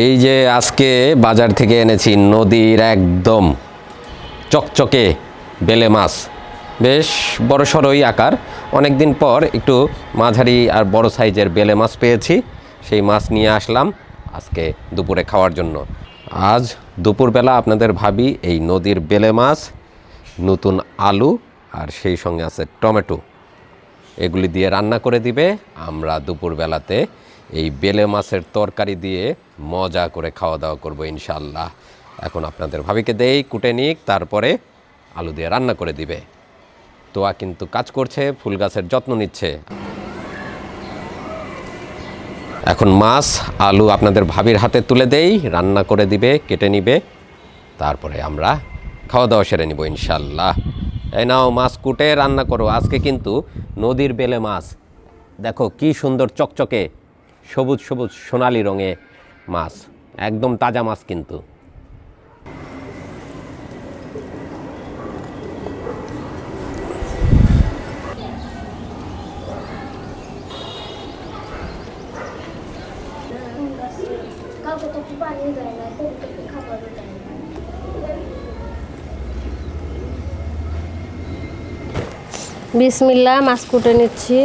এই যে আজকে বাজার থেকে এনেছি নদীর একদম চকচকে বেলে মাছ। বেশ বড় সড়ই আকার। অনেক দিন পর একটু মাঝারি আর বড় সাইজের বেলে মাছ পেয়েছি। সেই মাছ নিয়ে আসলাম আজকে দুপুরে খাওয়ার জন্য। আজ দুপুরবেলা আপনাদের ভাবি এই নদীর বেলে মাছ, নতুন আলু আর সেই সঙ্গে আছে টমেটো। এগুলি দিয়ে রান্না করে দিবে। আমরা দুপুরবেলাতে এই বেলে মাছের তরকারি দিয়ে মজা করে খাওয়া দাওয়া করব ইনশাল্লাহ এখন আপনাদের ভাবিকে দেই, কুটে নিক, তারপরে আলু দিয়ে রান্না করে দিবে। তোয়া কিন্তু কাজ করছে, ফুল গাছের যত্ন নিচ্ছে। এখন মাছ, আলু আপনাদের ভাবির হাতে তুলে দেই, রান্না করে দিবে, কেটে নিবে। তারপরে আমরা খাওয়া দাওয়া সেরে নিব ইনশাল্লাহ এই নাও মাছ কুটে রান্না করো। আজকে কিন্তু নদীর বেলে মাছ। দেখো কি সুন্দর চকচকে, সবুজ সবুজ সোনালি রঙে মাছ। একদম তাজা মাছ কিন্তু। কাউকে তো পানি দেয় না বিসমিল্লা মাছ কুটে নিচ্ছি।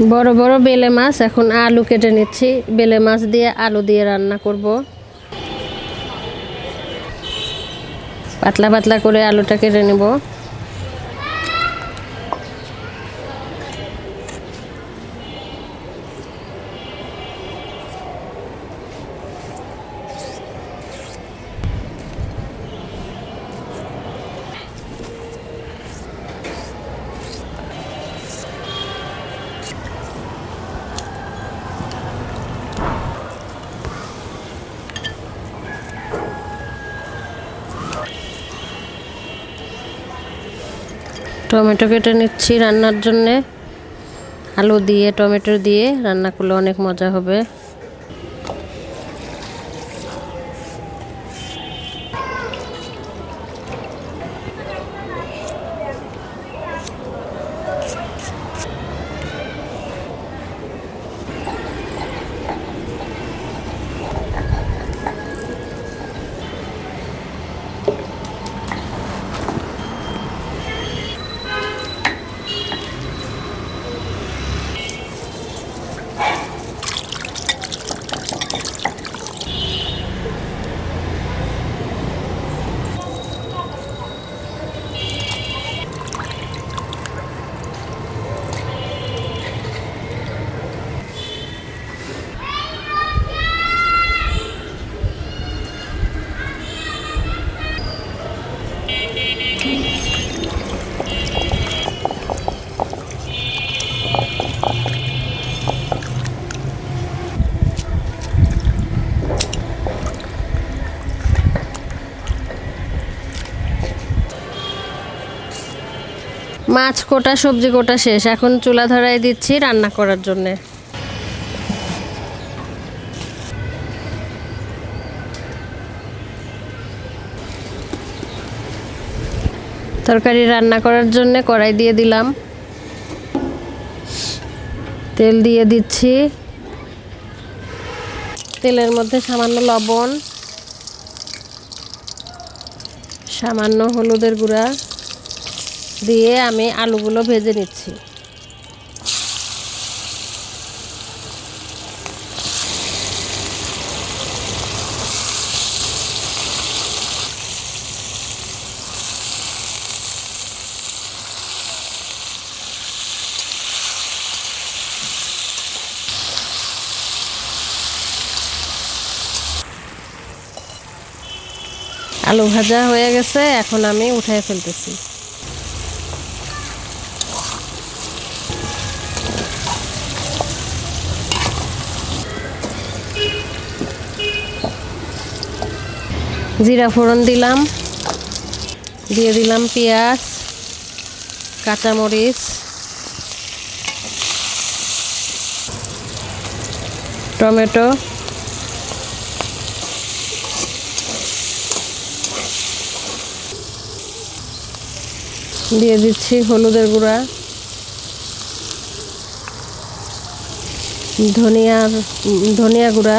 বড় বড় বেলে মাছ, এখন আলু কেটে নিচ্ছি। বেলে মাছ দিয়ে আলু দিয়ে রান্না করব। পাতলা পাতলা করে আলুটা কেটে নেব। টমেটো কেটে নিচ্ছি রান্নার জন্যে। আলু দিয়ে টমেটো দিয়ে রান্না করলে অনেক মজা হবে। মাছ কোটা, সবজি কোটা শেষ। এখন চুলা ধরাই দিচ্ছি রান্না করার জন্যে। তরকারি রান্না করার জন্য কড়াই দিয়ে দিলাম। তেল দিয়ে দিচ্ছি। তেলের মধ্যে সামান্য লবণ, সামান্য হলুদের গুঁড়া। দিয়ে আমি আলুগুলো ভেজে নিচ্ছি। আলু ভাজা হয়ে গেছে এখন আমি উঠাই ফেলতেছি। জিরা ফোড়ন দিলাম, দিয়ে দিলাম পেঁয়াজ, কাঁচামরিচ, টমেটো, দিয়ে দিচ্ছি হলুদের গুঁড়া, ধনিয়ার, ধনিয়া গুঁড়া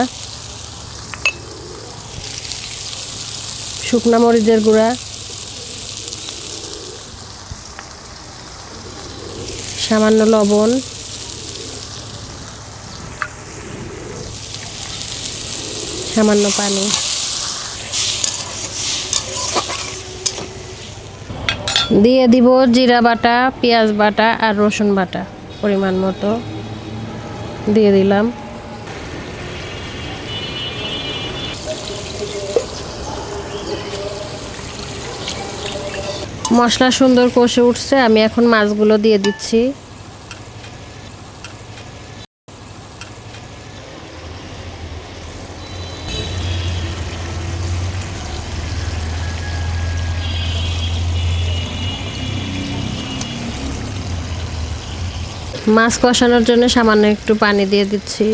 শুকনা মরিচের গুঁড়া, সামান্য লবণ, সামান্য পানি। দিয়ে দিব জিরা বাটা, পেঁয়াজ বাটা আর রসুন বাটা পরিমাণ মতো। দিয়ে দিলাম। মশলা সুন্দর কষে উঠছে, আমি এখন মাছগুলো দিয়ে দিচ্ছি। মাছ কষানোর জন্য সামান্য একটু পানি দিয়ে দিচ্ছি।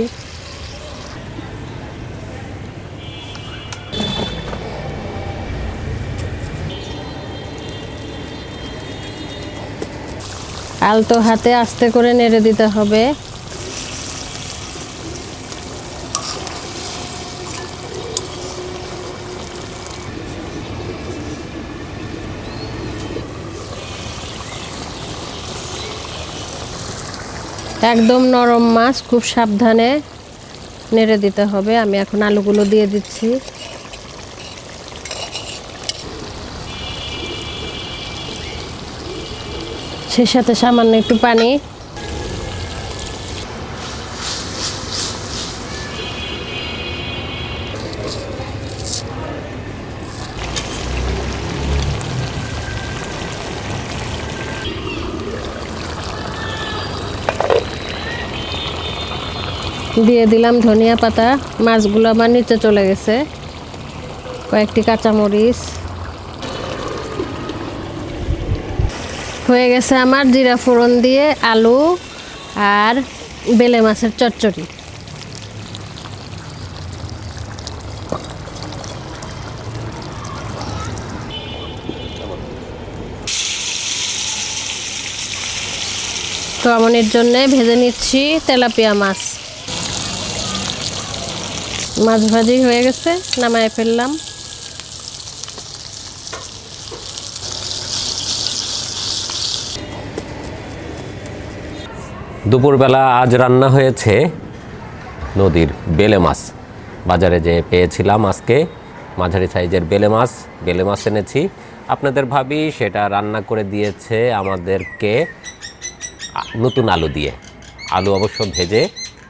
আলতো হাতে আস্তে করে নেড়ে দিতে হবে। একদম নরম মাছ, খুব সাবধানে নেড়ে দিতে হবে। আমি এখন আলুগুলো দিয়ে দিচ্ছি। সে সাথে সামান্য একটু পানি। দিয়ে দিলাম ধনিয়া পাতা। মাছগুলো আমার নিচে চলে গেছে। কয়েকটি কাঁচামরিচ। হয়ে গেছে আমার জিরা ফোড়ন দিয়ে আলু আর বেলে মাছের চচ্চড়ি। আমনের জন্য ভেজে নিচ্ছি তেলাপিয়া মাছ। মাছ ভাজি হয়ে গেছে, নামায় ফেললাম। দুপুরবেলা আজ রান্না হয়েছে নদীর বেলে মাছ। বাজারে যে পেয়েছিলাম আজকে, মাঝারি সাইজের বেলে মাছ বেলে মাছ এনেছি। আপনাদের ভাবি সেটা রান্না করে দিয়েছে আমাদেরকে নতুন আলু দিয়ে। আলু অবশ্য ভেজে,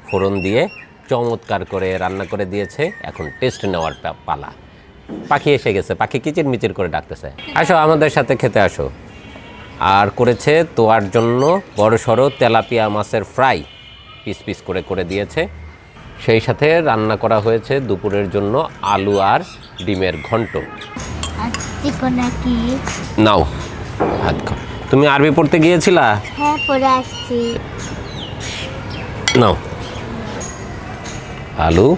ফোড়ন দিয়ে চমৎকার করে রান্না করে দিয়েছে। এখন টেস্ট নেওয়ার পালা। পাখি এসে গেছে, পাখি কিচির মিচির করে ডাকতেছে। আসো আমাদের সাথে খেতে আসো। আর করেছে তোয়ার জন্য বড় সড়ো তেলাপিয়া মাছের ফ্রাই। পিস পিস করে করে দিয়েছে। সেই সাথে রান্না করা হয়েছে দুপুরের জন্য আলু আর ডিমের ঘন্ট। নাও ভাত খাও। তুমি আরবি পড়তে গিয়েছিলা? হ্যাঁ আসছি। নাও। আলু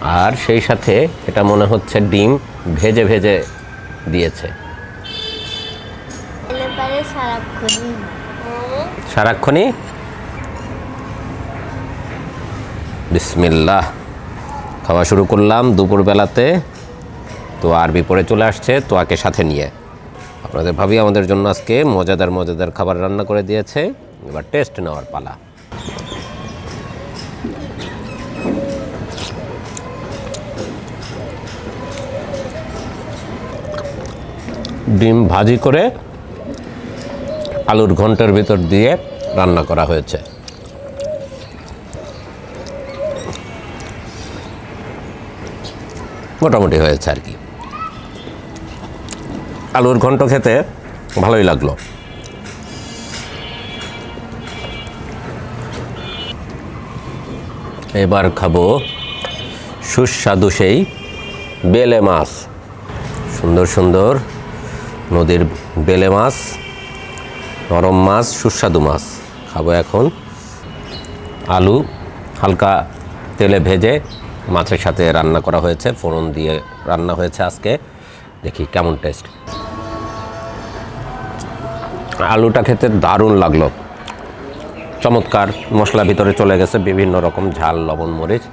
আর সেই সাথে এটা মনে হচ্ছে ডিম ভেজে ভেজে দিয়েছে। সারাক্ষণই? বিসমিল্লাহ। খাওয়া শুরু করলাম দুপুরবেলাতে। তো আরবি পরে চলে আসছে তোয়াকে সাথে নিয়ে। আপনাদের ভাবি আমাদের জন্য আজকে মজাদার মজাদার খাবার রান্না করে দিয়েছে। এবার টেস্ট নেওয়ার পালা। ডিম ভাজি করে আলুর ঘণ্টার ভিতর দিয়ে রান্না করা হয়েছে। মোটামুটি হয়েছে আর কি। আলুর ঘন্ট খেতে ভালোই লাগল। এবার খাব সুস্বাদু সেই বেলে মাছ। সুন্দর সুন্দর নদীর বেলে মাছ। নরম মাছ, সুস্বাদু মাছ। খাব এখন আলু, হালকা তেলে ভেজে মাছের সাথে রান্না করা হয়েছে, ফোড়ন দিয়ে রান্না হয়েছে আজকে। দেখি কেমন টেস্ট আলুটা খেতে দারুণ লাগল। চমৎকার মশলা ভিতরে চলে গেছে, বিভিন্ন রকম ঝাল, লবণ, মরিচ।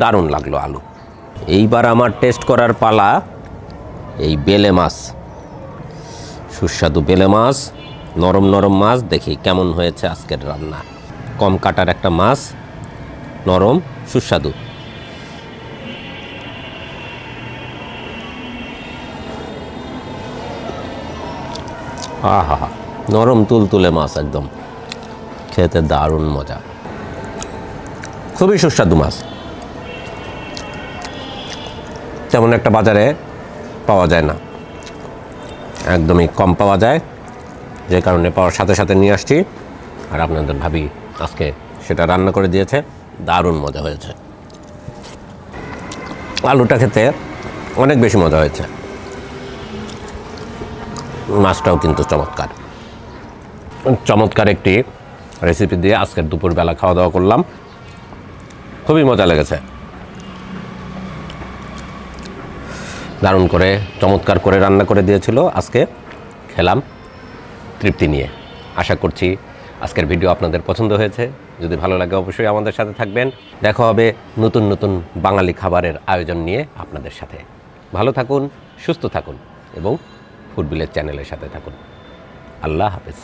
দারুণ লাগল আলু। এইবার আমার টেস্ট করার পালা এই বেলে মাছ। সুস্বাদু বেলে মাছ। নরম নরম মাছ, দেখি কেমন হয়েছে আজকের রান্না। কম কাটার একটা মাছ, নরম, সুস্বাদু। আহা নরম তুলতুলে মাছ একদম। খেতে দারুণ মজা। খুবই সুস্বাদু মাছ। তেমন একটা বাজারে পাওয়া যায় না। একদমই কম পাওয়া যায়। যে কারণে পাওয়ার সাথে সাথে নিয়ে আসছি। আর আপনাদের ভাবি আজকে সেটা রান্না করে দিয়েছে। দারুণ মজা হয়েছে। আলুটা খেতে অনেক বেশি মজা হয়েছে। মাছটাও কিন্তু চমৎকার। চমৎকার একটি রেসিপি দিয়ে আজকের দুপুরবেলা খাওয়া দাওয়া করলাম। খুবই মজা লেগেছে। দারুণ করে, চমৎকার করে রান্না করে দিয়েছিল। আজকে খেলাম। তৃপ্তি নিয়ে। আশা করছি আজকের ভিডিও আপনাদের পছন্দ হয়েছে। যদি ভালো লাগে অবশ্যই আমাদের সাথে থাকবেন। দেখা হবে নতুন নতুন বাঙালি খাবারের আয়োজন নিয়ে আপনাদের সাথে। ভালো থাকুন, সুস্থ থাকুন এবং ফুটবিলের চ্যানেলের সাথে থাকুন। আল্লাহ হাফেজ।